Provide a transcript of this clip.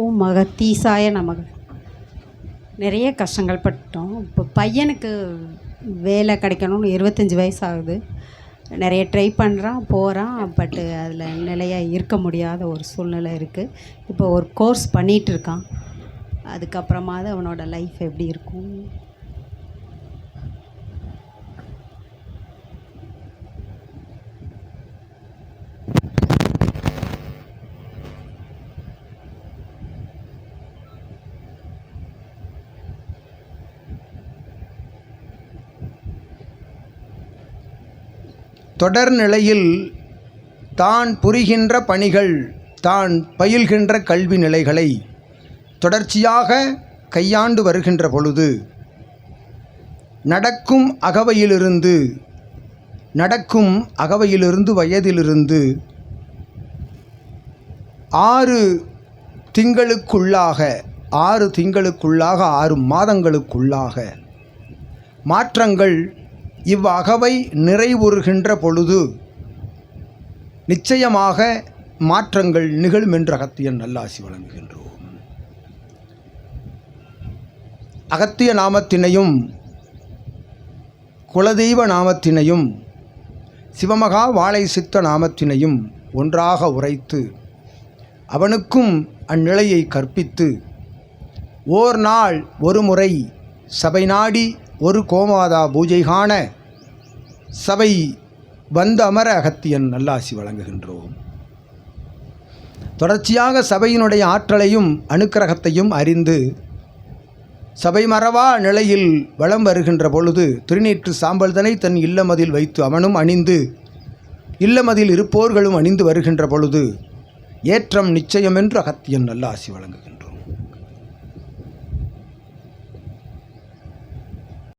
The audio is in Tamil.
ஓ மகத்தீசாய நமக. நிறைய கஷ்டங்கள் பட்டோம். இப்போ பையனுக்கு வேலை கிடைக்கணும்னு இருபத்தஞ்சி வயசு ஆகுது நிறைய ட்ரை பண்ணுறான் போகிறான் பட்டு அதில் நிலையாக இருக்க முடியாத ஒரு சூழ்நிலை இருக்குது இப்போ ஒரு கோர்ஸ் பண்ணிகிட்டு இருக்கான். அதுக்கப்புறமாவது அவனோட லைஃப் எப்படி இருக்கும்? தொடர்நிலையில் தான் புரிகின்ற பணிகள் தான் பயில்கின்ற கல்வி நிலைகளை தொடர்ச்சியாக கையாண்டு வருகின்ற பொழுது நடக்கும் அகவையிலிருந்து நடக்கும் அகவையிலிருந்து வயதிலிருந்து ஆறு திங்களுக்குள்ளாக ஆறு திங்களுக்குள்ளாக ஆறு மாதங்களுக்குள்ளாக மாற்றங்கள் இவ்வகவை நிறைவுறுகின்ற பொழுது நிச்சயமாக மாற்றங்கள் நிகழும் என்று அகத்தியன் நல்லாசி வழங்குகின்றோம். அகத்திய நாமத்தினையும் குலதெய்வ நாமத்தினையும் சிவமகா வாழை சித்த நாமத்தினையும் ஒன்றாக உரைத்து அவனுக்கும் அந்நிலையை கற்பித்து ஓர் நாள் ஒரு முறை சபை நாடி ஒரு கோமாதா பூஜை காண சபை வந்த அமர அகத்தியன் நல்லாசி வழங்குகின்றோம். தொடர்ச்சியாக சபையினுடைய ஆற்றலையும் அணுக்கிரகத்தையும் அறிந்து சபை மறவா நிலையில் வலம் வருகின்ற பொழுது திருநீற்று சாம்பல்தனை தன் இல்லமதில் வைத்து அவனும் அணிந்து இல்லமதில் இருப்போர்களும் அணிந்து வருகின்ற பொழுது ஏற்றம் நிச்சயம் என்று அகத்தியன் நல்லாசி வழங்குகின்றோம்.